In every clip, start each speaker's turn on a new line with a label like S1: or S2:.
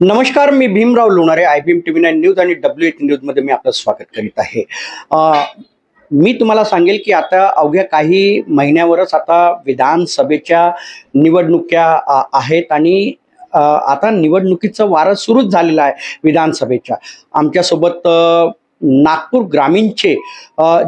S1: नमस्कार मी Bhimrao Lonare I B M T V nine news आणि W H न्यूजमध्ये मी आपलं स्वागत करीत आहे. मी तुम्हाला सांगेल की आता अवघ्या काही महिन्यावरच आता विधानसभेच्या निवडणुक्या आहेत आणि आता निवडणुकीचं वारं सुरूच झालेलं आहे विधानसभेच्या. आमच्यासोबत नागपूर ग्रामीणचे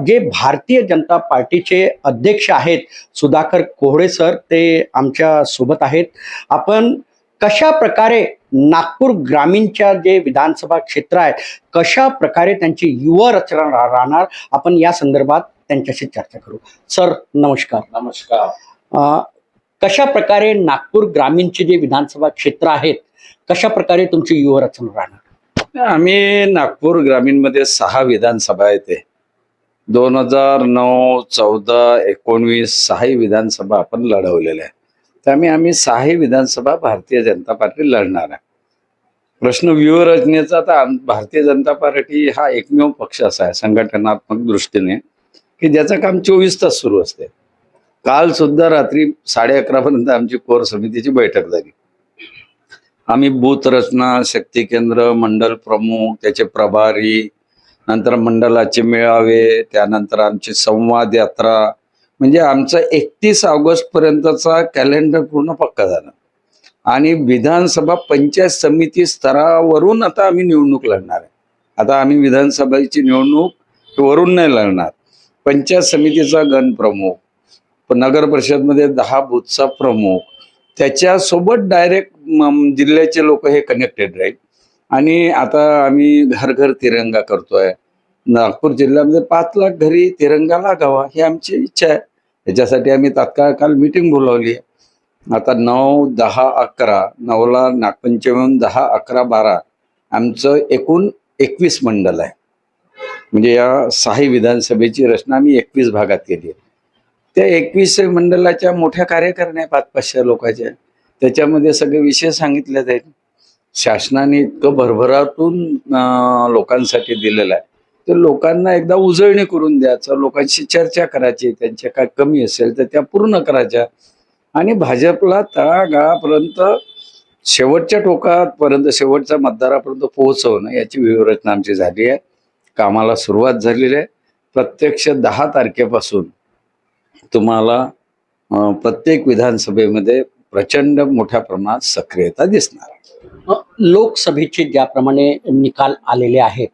S1: जे भारतीय जनता पार्टीचे अध्यक्ष आहेत सुधाकर कोहळे सर ते आमच्यासोबत आहेत. आपण कशा प्रकारे नागपूर ग्रामीणच्या जे विधानसभा क्षेत्र आहे कशा प्रकारे त्यांची युवा रचना राहणार आपण या संदर्भात त्यांच्याशी चर्चा करू. सर नमस्कार.
S2: नमस्कार.
S1: कशा प्रकारे नागपूर ग्रामीणचे जे विधानसभा क्षेत्र आहेत कशा प्रकारे तुमची युवा रचना राहणार?
S2: आम्ही नागपूर ग्रामीणमध्ये सहा विधानसभा येते दोन हजार नऊ चौदा एकोणवीस सहाही विधानसभा आपण लढवलेल्या आहे त्यामुळे आम्ही सहाही विधानसभा भारतीय जनता पार्टी लढणार आहे. प्रश्न व्यूहरचनेचा तर भारतीय जनता पार्टी हा एकमेव पक्ष असा आहे संघटनात्मक दृष्टीने की ज्याचं काम चोवीस तास सुरू असते. काल सुद्धा रात्री साडे अकरापर्यंत आमची कोर समितीची बैठक झाली. आम्ही बूथ रचना शक्ती केंद्र मंडल प्रमुख त्याचे प्रभारी नंतर मंडलाचे मेळावे त्यानंतर आमची संवाद यात्रा म्हणजे आमचा एकतीस ऑगस्टपर्यंतचा कॅलेंडर पूर्ण पक्का झाला. आणि विधानसभा पंचायत समिती स्तरावरून आता आम्ही निवडणूक लढणार आहे. आता आम्ही विधानसभेची निवडणूक वरून नाही लढणार. पंचायत समितीचा गण प्रमुख नगर परिषदमध्ये दहा बूथचा प्रमुख त्याच्यासोबत डायरेक्ट जिल्ह्याचे लोक हे कनेक्टेड राहील. आणि आता आम्ही घर घर तिरंगा करतोय. नागपूर जिल्ह्यामध्ये पाच लाख घरी तिरंगा लागावा ही आमची इच्छा आहे. त्याच्यासाठी आम्ही तात्काळ काल मिटिंग बोलावली आहे. आता नऊ दहा अकरा नऊला नागपंचमी दहा अकरा बारा आमचं एकूण एकवीस मंडल आहे. म्हणजे या सहाही विधानसभेची रचना आम्ही एकवीस भागात केली आहे. त्या एकवीस मंडलाच्या मोठ्या कार्यकारिण्या पाच पाचशे लोकांच्या. त्याच्यामध्ये सगळे विषय सांगितले जाईल शासनाने इतकं भरभरातून लोकांसाठी दिलेलं आहे. तर लोकांना एकदा उजळणी करून द्यायचं लोकांशी चर्चा करायची त्यांच्या काय कमी असेल तर त्या पूर्ण करायच्या. आणि भाजपला तळागाळापर्यंत शेवटच्या टोकापर्यंत शेवटच्या मतदारापर्यंत पोहोचवणं याची व्यूहरचना आमची झाली आहे. कामाला सुरुवात झालेली आहे. प्रत्यक्ष दहा तारखेपासून तुम्हाला प्रत्येक विधानसभेमध्ये प्रचंड मोठ्या प्रमाणात सक्रियता दिसणार.
S1: लोकसभेचे ज्याप्रमाणे निकाल आलेले आहेत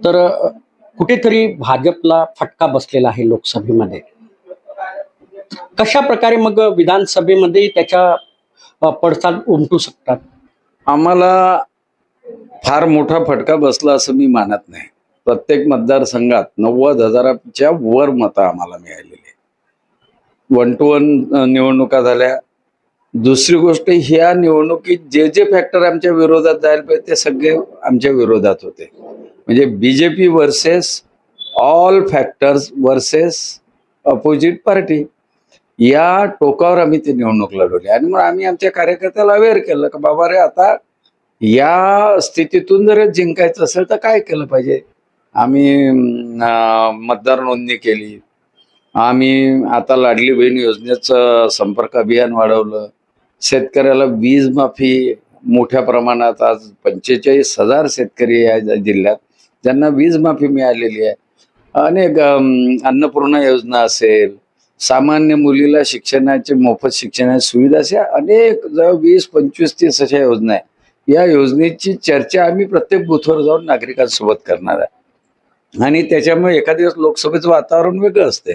S1: तर कुठेतरी भाजपला फटका बसलेला आहे लोकसभेमध्ये. कशा प्रकारे मग विधानसभेमध्ये त्याच्या पडसाद उमटू शकतात?
S2: आम्हाला फार मोठा फटका बसला असं मी मानत नाही. प्रत्येक मतदारसंघात नव्वद हजाराच्या वर मतं आम्हाला मिळालेली वन टू वन निवडणुका झाल्या. दुसरी गोष्ट ह्या निवडणुकीत जे जे फॅक्टर आमच्या विरोधात जायला पाहिजे ते सगळे आमच्या विरोधात होते. म्हणजे B J P versus all factors versus opposite party या टोकावर आम्ही ती निवडणूक लढवली. आणि मग आम्ही आमच्या कार्यकर्त्याला अवेअर केलं की बाबा रे आता या स्थितीतून जर जिंकायचं असेल तर काय केलं पाहिजे? आम्ही मतदार नोंदणी केली. आम्ही आता लाडली बहीण योजनेचं संपर्क अभियान वाढवलं. शेतकऱ्याला वीज माफी मोठ्या प्रमाणात आज पंचेचाळीस हजार शेतकरी या जिल्ह्यात ज्यांना वीज माफी मिळालेली आहे. अनेक अन्नपूर्णा योजना असेल सामान्य मुलीला शिक्षणाचे मोफत शिक्षणाची सुविधा अशा अनेक जवळ वीस पंचवीस तीस अशा योजना आहे या योजनेची चर्चा आम्ही प्रत्येक बुथवर जाऊन नागरिकांसोबत करणार आहे. आणि त्याच्यामुळे एखाद दिवस लोकसभेचं वातावरण वेगळं असते.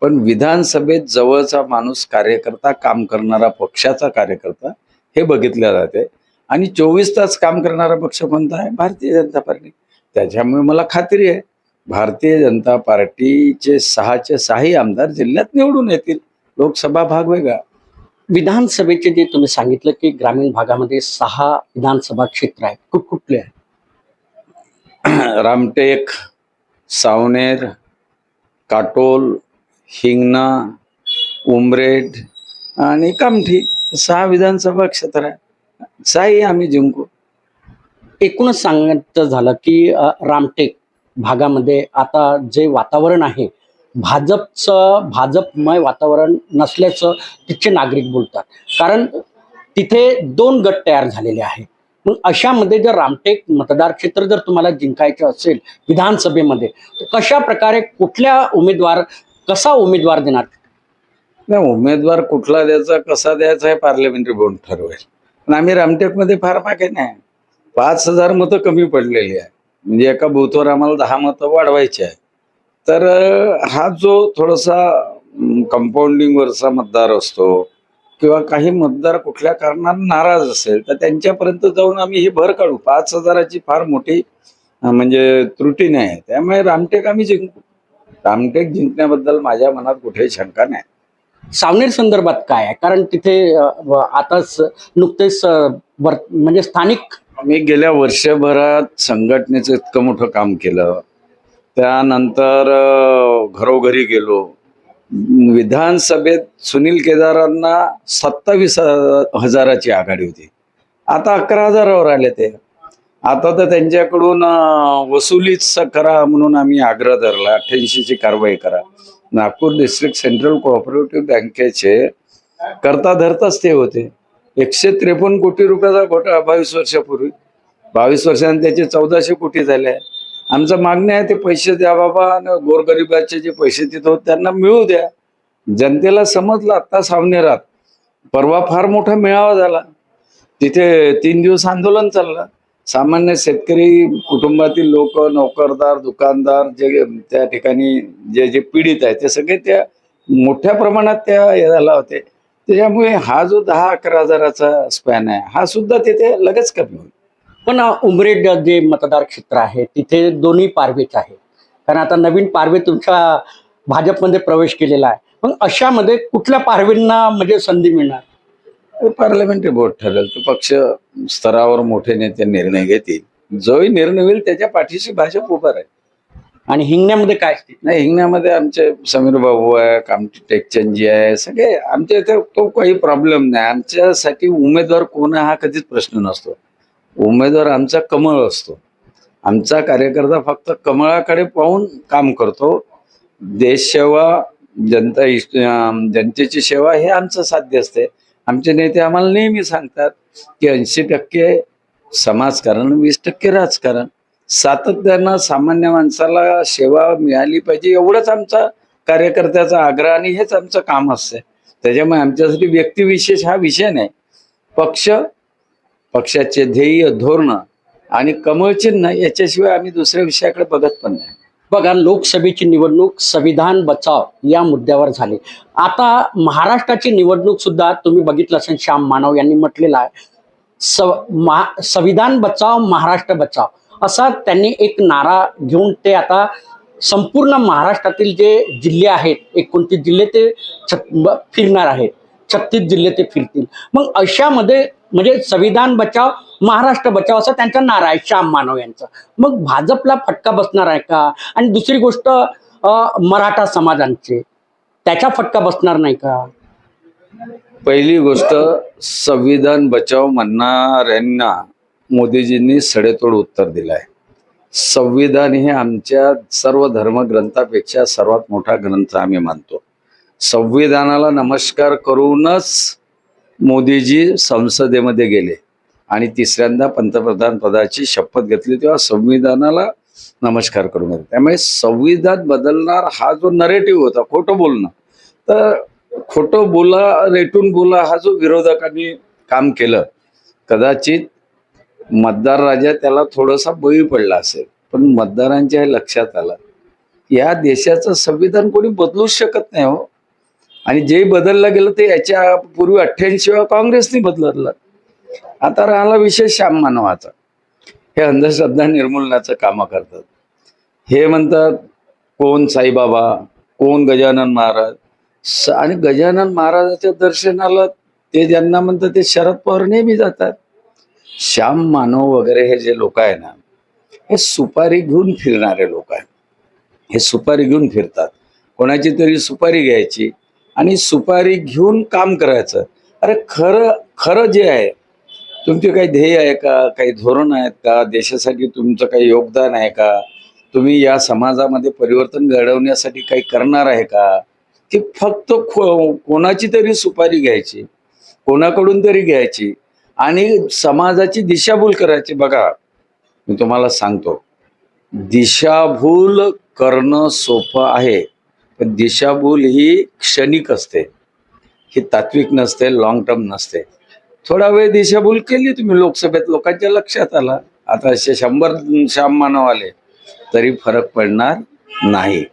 S2: पण विधानसभेत जवळचा माणूस कार्यकर्ता काम करणारा पक्षाचा कार्यकर्ता हे बघितलं जाते. आणि चोवीस तास काम करणारा पक्ष कोणता आहे? भारतीय जनता पार्टी. त्याच्यामुळे मला खात्री आहे. भारतीय जनता पार्टीचे सहाचे सहाही आमदार जिल्ह्यात निवडून येतील. लोकसभा भाग वेगळा.
S1: विधानसभेचे जे तुम्ही सांगितलं की ग्रामीण भागामध्ये सहा विधानसभा क्षेत्र आहेत. कुठकुठले आहेत?
S2: रामटेक सावनेर काटोल हिंगणा उमरेड आणि कामठी. सहा विधानसभा क्षेत्र आहे सहाही आम्ही जिंकू.
S1: एकूणच सांगायचं झालं की रामटेक भागामध्ये आता जे वातावरण आहे भाजपचं भाजपमय वातावरण नसल्याचं तिथचे नागरिक बोलतात. कारण तिथे दोन गट तयार झालेले आहेत. मग अशामध्ये जर रामटेक मतदार क्षेत्र जर तुम्हाला जिंकायचं असेल विधानसभेमध्ये तर कशा प्रकारे कुठल्या उमेदवार कसा उमेदवार देणार?
S2: नाही उमेदवार कुठला द्यायचा कसा द्यायचा हे पार्लमेंटरी बोर्ड ठरवेल. पण आम्ही रामटेकमध्ये फार मागे नाही. पाच हजार मतं कमी पडलेली आहे. म्हणजे एका बूथवर आम्हाला दहा मतं वाढवायची आहे. तर हा जो थोडासा कंपाऊंडिंगवरचा मतदार असतो किंवा काही मतदार कुठल्या कारणाने नाराज असेल तर त्यांच्यापर्यंत जाऊन आम्ही ही भर काढू. पाच हजाराची फार मोठी म्हणजे त्रुटी नाही त्यामुळे रामटेक आम्ही जिंकू रामटेक जिंकण्याबद्दल माझ्या मनात कुठेही शंका नाही.
S1: सावनेर संदर्भात काय आहे? कारण तिथे आताच नुकतेच म्हणजे स्थानिक
S2: आम्ही गेल्या वर्षभरात संघटनेचं इतकं मोठं काम केलं. त्यानंतर घरोघरी गेलो. विधानसभेत सुनील केदारांना सत्तावीस हजाराची आघाडी होती. आता अकरा हजारावर आले ते. आता तर त्यांच्याकडून वसुलीच करा म्हणून आम्ही आग्रह धरला. अठ्ठ्याऐंशीची कारवाई करा. नागपूर डिस्ट्रिक्ट सेंट्रल कोऑपरेटिव्ह बँकेचे करता धरताच ते होते. एकशे त्रेपन्न कोटी रुपयाचा घोटाळा बावीस वर्षापूर्वी. बावीस वर्षांनी त्याचे चौदाशे कोटी झाले आहे. आमचं मागणी आहे ते पैसे द्या बाबा आणि गोरगरिबाचे जे पैसे तिथं होते त्यांना मिळू द्या. जनतेला समजलं आत्ता सावनेरात परवा फार मोठा मेळावा झाला. तिथे तीन दिवस आंदोलन चाललं. सामान्य शेतकरी कुटुंबातील लोक नोकरदार दुकानदार जे त्या ठिकाणी जे जे पीडित आहे ते सगळे त्या मोठ्या प्रमाणात त्या याला होते. त्याच्यामुळे हा जो दहा अकरा हजाराचा स्पॅन आहे हा सुद्धा तिथे लगेच कमी होईल.
S1: पण उमरेड जे मतदार क्षेत्र आहे तिथे दोन्ही पारवेच आहे कारण आता नवीन पारवे तुमच्या भाजपमध्ये प्रवेश केलेला आहे. मग अशामध्ये कुठल्या पारवेंना म्हणजे संधी मिळणार?
S2: पार्लमेंटरी बोर्ड ठरेल. तो पक्ष स्तरावर मोठे नेते निर्णय घेतील. जोही निर्णय होईल त्याच्या पाठीशी भाजप उभा राहील.
S1: आणि हिंगण्यामध्ये काय? स्थिती
S2: नाही हिंगण्यामध्ये आमचे समीर भाऊ आहे कामटी टेकचंदजी आहे सगळे आमच्या इथे तो काही प्रॉब्लेम नाही. आमच्यासाठी उमेदवार कोण आहे हा कधीच प्रश्न नसतो. उमेदवार आमचा कमळ असतो. आमचा कार्यकर्ता फक्त कमळाकडे पाहून काम करतो. देशसेवा जनता इष्ट जनतेची सेवा हे आमचं साध्य असते. आमचे नेते आम्हाला नेहमी सांगतात की ऐंशी टक्के समाजकारण वीस टक्के राजकारण. सातत्यानं सामान्य माणसाला सेवा मिळाली पाहिजे एवढंच आमचा कार्यकर्त्याचा आग्रह आणि हेच आमचं काम असतंय. त्याच्यामुळे आमच्यासाठी व्यक्तिविशेष हा विषय नाही. पक्ष पक्षाचे ध्येय धोरण आणि कमळचिन्ह याच्याशिवाय आम्ही दुसऱ्या विषयाकडे बघत पण नाही.
S1: बघा लोकसभेची निवडणूक संविधान बचाव या मुद्द्यावर झाली. आता महाराष्ट्राची निवडणूक सुद्धा तुम्ही बघितलं असेल श्याम मानव यांनी म्हटलेलं आहे. महा संविधान बचाव महाराष्ट्र बचाव. असा त्यांनी एक नारा घेऊन ते आता संपूर्ण महाराष्ट्रातील जे जिल्हे आहेत एकोणतीस जिल्हे ते छत फिरणार आहेत. छत्तीस जिल्हे ते फिरतील. मग अशामध्ये म्हणजे संविधान बचाव महाराष्ट्र बचाव असा त्यांचा नारा आहे श्याम मानव यांचा. मग भाजपला फटका बसणार आहे का? आणि दुसरी गोष्ट मराठा समाजांचे. त्याचा फटका बसणार नाही का?
S2: पहिली गोष्ट संविधान बचाव म्हणणाऱ्यांना मोदीजींनी सडेतोड उत्तर दिलं आहे संविधान हे आमच्या सर्व धर्मग्रंथापेक्षा सर्वात मोठा ग्रंथ आम्ही मानतो. संविधानाला नमस्कार करूनच मोदीजी संसदेमध्ये गेले आणि तिसऱ्यांदा पंतप्रधान पदाची शपथ घेतली तेव्हा संविधानाला नमस्कार करून घेतले. त्यामुळे संविधान बदलणार हा जो नरेटिव्ह होता खोटं बोलणं तर खोटं बोला रेटून बोला हा जो विरोधकांनी काम केलं कदाचित मतदार राजा त्याला थोडासा बळी पडला असेल पण मतदारांच्या हे लक्षात आलं. या देशाचं संविधान कोणी बदलूच शकत नाही हो. आणि जे बदललं गेलं ते याच्या पूर्वी अठ्ठ्याऐंशी वेळा काँग्रेसने बदललं. आता राहिला विषय श्याम मानवाचा हे अंधश्रद्धा निर्मूलनाचं कामं करतात. हे म्हणतात कोण साईबाबा कोण गजानन महाराज? आणि गजानन महाराजाच्या दर्शनाला ते ज्यांना म्हणतात ते शरद पवार नेहमी जातात. श्याम मानव वगैरे हे जे लोक आहे ना हे सुपारी घेऊन फिरणारे लोक आहेत. हे सुपारी घेऊन फिरतात. कोणाची तरी सुपारी घ्यायची आणि सुपारी घेऊन काम करायचं. अरे खरं खरं जे आहे तुमचे काही ध्येय आहे का? काही धोरण आहेत का? देशासाठी तुमचं काही योगदान आहे का? तुम्ही या समाजामध्ये परिवर्तन घडवण्यासाठी काही करणार आहे का? की फक्त खो कोणाची तरी सुपारी घ्यायची कोणाकडून तरी घ्यायची. आणि समाजाची दिशाभूल करायची. बघा मी तुम्हाला सांगतो. दिशाभूल करणं सोपं आहे पण दिशाभूल ही क्षणिक असते. ही तात्विक नसते लॉंग टर्म नसते. थोडा वेळ दिशाभूल केली तुम्ही लोकसभेत लोकांच्या लक्षात आला. आता असे शंभर श्याम मानव आले तरी फरक पडणार नाही.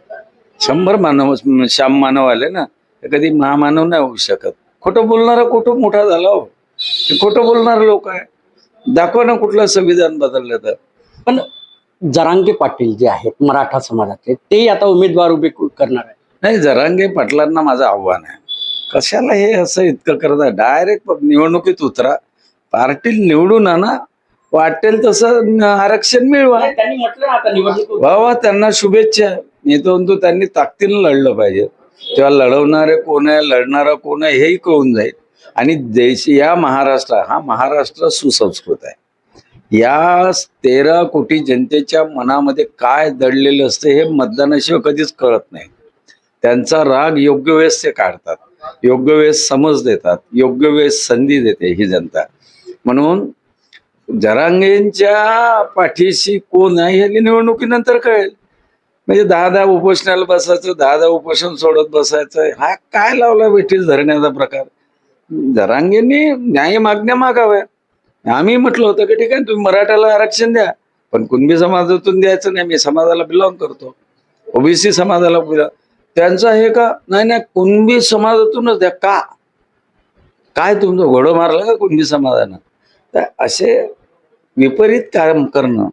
S2: शंभर मानव श्याम मानव आले ना तर कधी महामानव नाही होऊ शकत. खोटं बोलणारा कुठं मोठा झाला हो? ते खोटं बोलणारे लोक आहे. दाखवा ना कुठलं संविधान बदललं तर.
S1: पण जरांगे पाटील जे आहेत मराठा समाजाचे ते आता उमेदवार उभे करणार आहे
S2: नाही जरांगे पाटलांना माझं आव्हान आहे. कशाला हे असं इतकं करता डायरेक्ट निवडणुकीत उतरा. पार्टी निवडून आणा. वाटेल तसं आरक्षण मिळवा.
S1: त्यांनी म्हटलं ना आता निवडणूक
S2: वा वा त्यांना शुभेच्छा. मी तर म्हणतो त्यांनी ताकदीनं लढलं पाहिजे. तेव्हा लढवणारे कोण आहे लढणारा कोण आहे हेही कळून जाईल. आणि देश या महाराष्ट्र हा महाराष्ट्र सुसंस्कृत आहे. या तेरा कोटी जनतेच्या मनामध्ये काय दडलेलं असते हे मतदानाशिवाय कधीच कळत नाही. त्यांचा राग योग्य वेळेस ते काढतात योग्य वेळेस समज देतात योग्य वेळेस संधी देते ही जनता. म्हणून जरांगेंच्या पाठीशी कोण आहे हे निवडणुकीनंतर कळेल. म्हणजे दहा दहा उपोषणाला बसायचं दहा दहा उपोषण सोडत बसायचं हा काय लावला ब्रिटिश धरण्याचा प्रकार? जरांगेंनी न्याय मागण्या मागाव्या. आम्ही म्हटलं होतं की ठीक आहे तुम्ही मराठाला आरक्षण द्या पण कुणबी समाजातून द्यायचं नाही मी समाजाला बिलॉंग करतो. ओबीसी समाजाला बिलॉंग त्यांचं हे का? नाही नाही कुणबी समाजातूनच द्या. का? काय तुमचं घोडं मारलं का कुणबी समाजानं? तर असे विपरीत काम करणं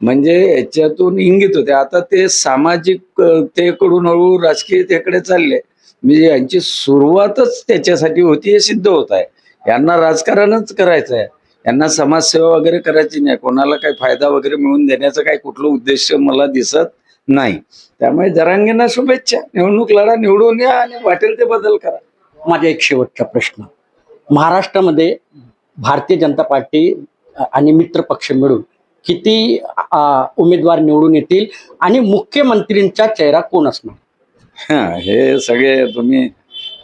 S2: म्हणजे याच्यातून इंगित होते. आता ते सामाजिक ते कडून हळूहळू राजकीय तेकडे चालले. म्हणजे यांची सुरुवातच त्याच्यासाठी होती हे सिद्ध होत आहे. यांना राजकारणच करायचं आहे यांना समाजसेवा वगैरे करायची नाही. कोणाला काही फायदा वगैरे मिळवून देण्याचा काही कुठलं उद्देश मला दिसत नाही. त्यामुळे जरांगींना शुभेच्छा. निवडणूक लढा निवडून या आणि वाटेल ते बदल करा.
S1: माझा एक शेवटचा प्रश्न. महाराष्ट्रामध्ये भारतीय जनता पार्टी आणि मित्र पक्ष मिळून किती उमेदवार निवडून येतील आणि मुख्यमंत्रींचा चेहरा कोण असणार?
S2: हा हे सगळे तुम्ही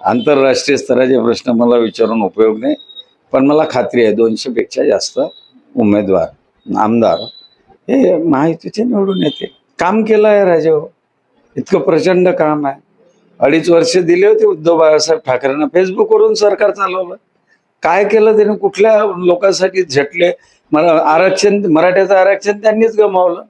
S2: आंतरराष्ट्रीय स्तराचे प्रश्न मला विचारून उपयोग नाही पण मला खात्री आहे दोनशे पेक्षा जास्त उमेदवार आमदार हे महायुतीचे निवडून येते. काम केलं आहे राजाभाऊ हो. इतकं प्रचंड काम आहे. अडीच वर्ष दिले होते उद्धव बाळासाहेब ठाकरेंना. फेसबुकवरून सरकार चालवलं. काय केलं त्याने? कुठल्या लोकांसाठी झटले? मला आरक्षण मराठ्याचं आरक्षण त्यांनीच गमावलं.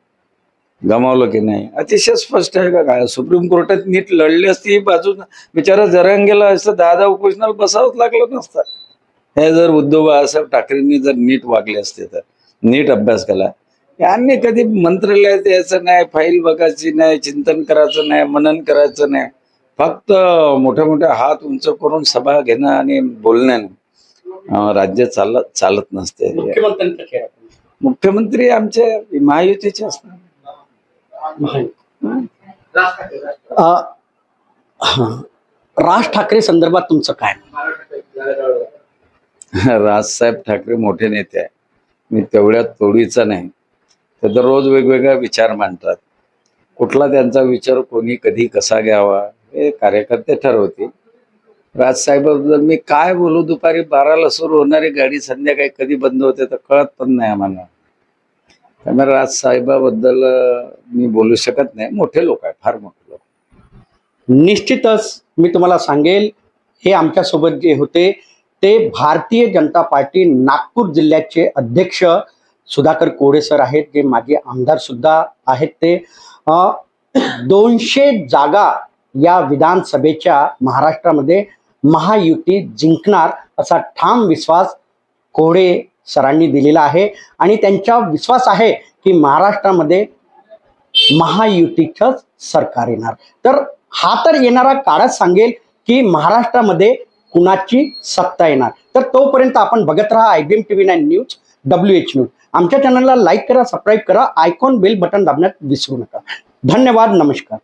S2: गमावलं की नाही? अतिशय स्पष्ट आहे का काय सुप्रीम कोर्टात नीट लढली असती ही बाजू बिचारा जरांगेला असं दहा दहा उपोषणाला बसावंच लागलं नसतं. हे जर उद्धव बाळासाहेब ठाकरेंनी जर नीट वागले असते तर नीट अभ्यास केला. यांनी कधी मंत्रालयात यायचं नाही फाईल बघायची नाही चिंतन करायचं नाही मनन करायचं नाही. फक्त मोठ्या मोठ्या हात उंच करून सभा घेणं आणि बोलण्यानं राज्य चालत चालत नसते? मुख्यमंत्री आमचे महायुतीचे असणार
S1: अ, हा. राज ठाकरे संदर्भात तुमचं काय?
S2: राजसाहेब ठाकरे मोठे नेते आहे मी तेवढ्या तोडीचा नाही. ते तर रोज वेगवेगळा विचार मांडतात. कुठला त्यांचा विचार कोणी कधी कसा घ्यावा हे कार्यकर्ते ठरवतील. राजसाहेबाबद्दल मी काय बोलू दुपारी बाराला सुरू होणारी गाडी संध्याकाळी कधी बंद होते तर कळत पण नाही आम्हाला. त्यामुळे राज साहेबाबद्दल मी बोलू शकत नाही. मोठे लोक आहे फार मोठे लोक.
S1: निश्चितच मी तुम्हाला सांगेल हे आमच्यासोबत जे होते ते भारतीय जनता पार्टी नागपूर जिल्ह्याचे अध्यक्ष सुधाकर कोडे सर आहेत जे माजी आमदार सुद्धा आहेत ते. दोनशे जागा या विधानसभेच्या महाराष्ट्रामध्ये महायुती जिंकणार असा ठाम विश्वास कोडे सरांनी दिलेला आहे आणि त्यांचा विश्वास आहे की महाराष्ट्रामध्ये महायुतीचंच सरकार येणार. तर हा तर येणारा काळच सांगेल की महाराष्ट्रामध्ये कुणाची सत्ता येणार. तर तोपर्यंत आपण बघत राहा I B M T V nine news W H news. आमच्या चॅनलला लाईक करा सबस्क्राईब करा आयकॉन बेल बटन दाबण्यात विसरू नका. धन्यवाद नमस्कार.